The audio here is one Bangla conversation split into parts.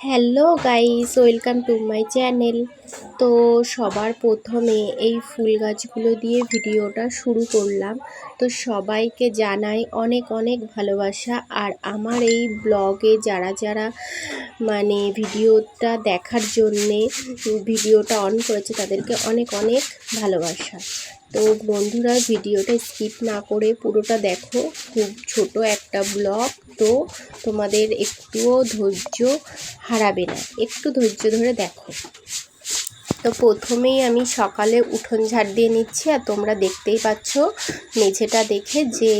Hello guys, welcome to my channel. তো সবার প্রথমে এই ফুল গাছগুলো দিয়ে ভিডিওটা শুরু করলাম। তো সবাইকে জানাই অনেক অনেক ভালোবাসা। আর আমার এই ব্লগে যারা যারা মানে ভিডিওটা দেখার জন্যে ভিডিওটা অন করেছে, তাদেরকে অনেক অনেক ভালোবাসা। তো বন্ধুরা, ভিডিওটা স্কিপ না করে পুরোটা দেখো। খুব ছোট একটা ব্লগ তো তোমাদের একটুও ধৈর্য হারাবে না। একটু ধৈর্য ধরে দেখো। তো প্রথমেই আমি সকালে উঠোন ঝাড় দিয়ে নিচ্ছি আর তোমরা দেখতেই পাচ্ছ মেঝেটা দেখে যে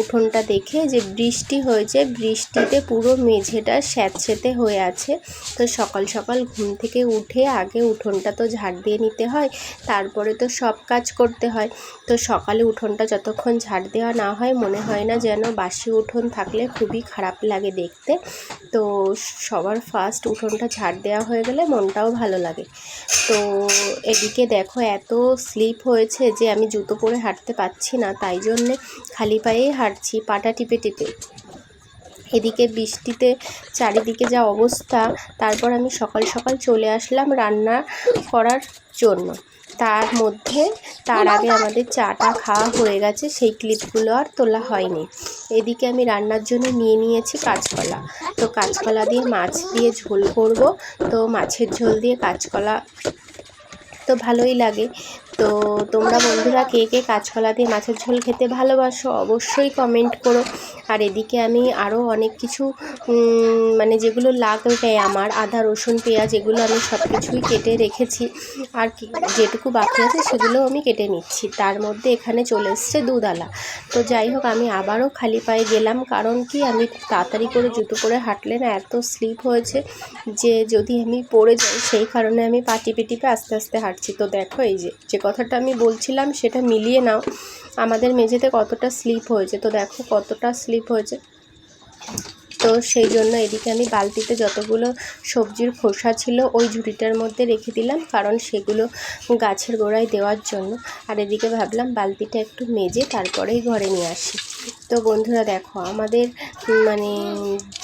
উঠোনটা দেখে যে বৃষ্টি হয়েছে, বৃষ্টিতে পুরো মেঝেটা স্যাঁতসেঁতে হয়ে আছে। তো সকাল সকাল ঘুম থেকে উঠে আগে উঠোনটা তো ঝাড় দিয়ে নিতে হয়, তারপরে তো সব কাজ করতে হয়। তো সকালে উঠোনটা যতক্ষণ ঝাড় দেওয়া না হয়, মনে হয় না যেন বাসি উঠোন থাকলে খুবই খারাপ লাগে দেখতে। তো সবার ফার্স্ট উঠোনটা ঝাড় দেওয়া হয়ে গেলে মনটাও ভালো লাগে। তো এদিকে দেখো এত স্লিপ হয়েছে যে আমি জুতো পরে হাঁটতে পারছি না, তাই জন্যে খালি পায়েই হাঁটছি, পাটা টিপে টিপে। এদিকে বৃষ্টিতে চারিদিকে যা অবস্থা তারপর আমি সকাল সকাল চলে আসলাম রান্না করার জন্য। তার মধ্যে তার আগে আমাদের চাটা খাওয়া হয়ে গেছে সেই ক্লিপগুলো আর তোলা হয়নি। এদিকে আমি রান্নার জন্য নিয়ে নিয়েছি কাঁচকলা। তো কাঁচকলা দিয়ে মাছ দিয়ে ঝোল করব। তো মাছের ঝোল দিয়ে কাঁচকলা তো ভালোই লাগে। তো তোমরা বন্ধুরা কে কে কাঁচকলা দিয়ে মাছের ঝোল খেতে ভালোবাসো অবশ্যই কমেন্ট করো। আর এদিকে আমি আরও অনেক কিছু মানে যেগুলো লাগবে আমার, আদা, রসুন, পেঁয়াজ, এগুলো আমি সব কিছুই কেটে রেখেছি। আর যেটুকু বাকি আছে সেগুলোও আমি কেটে নিচ্ছি। তার মধ্যে এখানে চলে এসছে দুধালা তো যাই হোক, আমি আবারও খালি পায়ে গেলাম। কারণ কি, আমি তাড়াতাড়ি করে জুতো করে হাঁটলে না এত স্লিপ হয়েছে যে যদি আমি পড়ে যাই, সেই কারণে আমি পা টিপে টিপে আস্তে আস্তে হাঁটছি। তো দেখো এই যে যে কথাটা আমি বলছিলাম, সেটা মিলিয়ে নাও। আমাদের মেঝেতে কতটা স্লিপ হয়েছে, তো দেখো কতটা স্লিপ হয়েছে। তো সেই জন্য এদিকে আমি বালতিতে যতগুলো সবজির খোসা ছিল ওই ঝুড়িটার মধ্যে রেখে দিলাম, কারণ সেগুলো গাছের গোড়ায় দেওয়ার জন্য। আর এদিকে ভাবলাম বালতিটা একটু মেজে তারপরেই ঘরে নিয়ে আসি। তো বন্ধুরা দেখো, আমাদের মানে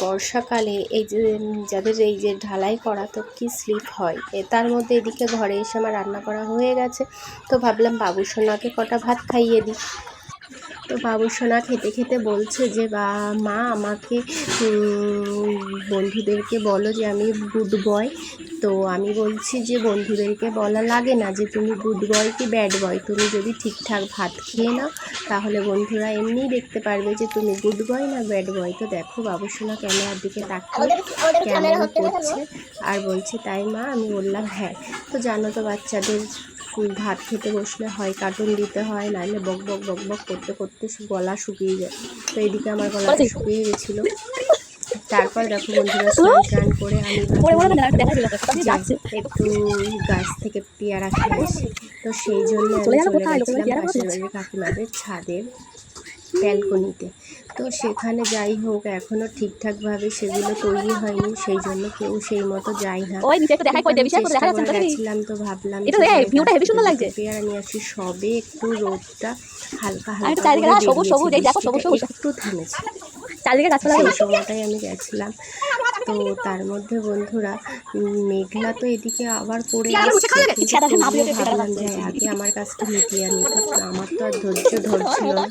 বর্ষাকালে এই যে, যাদের এই যে ঢালাই করা তো কি স্লিপ হয় তার মধ্যে এদিকে ঘরে এসে আমার রান্না করা হয়ে গেছে। তো ভাবলাম বাবু সোনাকে কটা ভাত খাইয়ে দিই। তো বাবু সোনা খেতে খেতে বলছে যে বা মা আমাকে বন্ধুদেরকে বলো যে আমি গুড বয় তো আমি বলছি যে বন্ধুদেরকে বলা লাগে না যে তুমি গুড বয় কি ব্যাড বয় তুমি যদি ঠিকঠাক ভাত খেয়ে নাও তাহলে বন্ধুরা এমনিই দেখতে পারবে যে তুমি গুড বয় না ব্যাড বয় তো দেখো বাবু সোনা ক্যামেরার দিকে তাকিয়ে কেমন করছে। আর বলছে তাই মা? আমি বললাম হ্যাঁ। তো জানো তো বাচ্চাদের ভাত খেতে বসলে হয়, কার্টুন দিতে হয় নাহলে বক বক বক বক করতে করতে গলা শুকিয়ে যায়। তো এদিকে আমার গলা শুকিয়ে গেছিল। তারপর দেখো বন্ধুরা, স্নান করে আমি একটু গাছ থেকে পেয়ারা খেয়েছি তো সেই জন্য কাকিমাদের ছাদের ব্যালকনিতে। তো সেখানে যাই হোক এখনও ঠিকঠাকভাবে সেগুলো তৈরি হয়নি সেই জন্য কেউ সেই মতো যাই না। গেছিলাম তো ভাবলাম পেয়ারা নিয়ে আসি সবে একটু রোদটা হালকা হালকা একটু থেমেছে। সেই সময়টাই আমি গেছিলাম। তো তার মধ্যে বন্ধুরা মেঘলা তো এদিকে আবার পড়ে ভাবলাম যে আগে আমার কাজটা মিটিয়ে আনি আমার তো আর ধৈর্য ধরছিল না।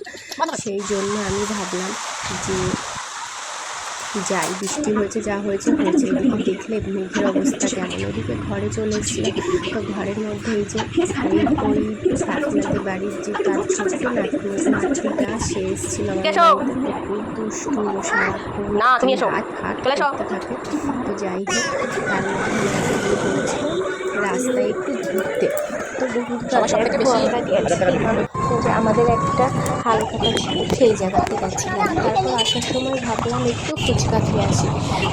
সেই জন্য আমি ভাবলাম যে যাই বৃষ্টি হয়েছে যা হয়েছে হয়েছে। দেখলে মেঘের অবস্থা কেমন? ওদিকে ঘরে চলে এসেছিল তো ঘরের মধ্যে এই যে ওই বাড়ির যে তার ছোট্ট নাতনি নাতনিটা সে এসেছিল খুব দুষ্টু সারাক্ষণ হাত হাত করতে থাকে। তো যাই হোক তার বলছিল রাস্তায় একটু ঘুরতে তো আমরা গেছিলাম যে আমাদের একটা হালখাতা ছিল সেই জায়গাতে গেছিলাম। তারপর আসার সময় ভাবলাম একটু ফুচকা খেয়ে আসি।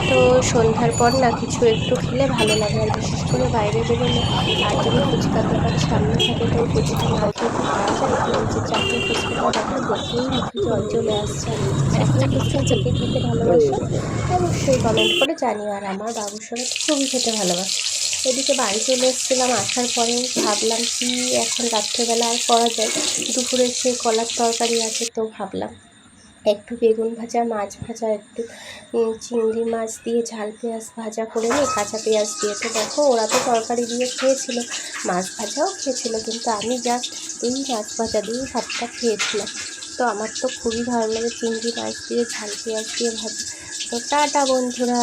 তো সন্ধ্যার পর না কিছু একটু খেলে ভালো লাগে আর বিশেষ করে বাইরে বেরোলে। আর যদি ফুচকা দোকান সামনে থাকে তো ফুচকা না খেতে পাওয়া যায়। যে চাকরি ফুচকাটা দেখো দেখেই মুখে জল চলে আসছে। চাকরি ফুচকা চেপে খেতে ভালোবাসো? অবশ্যই কমেন্ট করে জানিও আর আমার বাবুর সঙ্গে খুবই খেতে ভালোবাসে। এদিকে বাড়ি চলে এসেছিলাম, আসার পরে ভাবলাম কি এখন রাত্রেবেলা আর করা যায়? দুপুরে সে কলার তরকারি আছে তো ভাবলাম একটু বেগুন ভাজা, মাছ ভাজা, একটু চিংড়ি মাছ দিয়ে ঝাল পেঁয়াজ ভাজা করে নিই, কাঁচা পেঁয়াজ দিয়ে। তো দেখো, ওরা তো তরকারি দিয়ে খেয়েছিল, মাছ ভাজাও খেয়েছিল, কিন্তু আমি জাস্ট এই মাছ ভাজা দিয়ে ভাতটা খেয়েছিলাম। তো আমার তো খুবই ভালো লাগে চিংড়ি মাছ দিয়ে ঝাল পেঁয়াজ দিয়ে ভাজা। তো টাটা বন্ধুরা।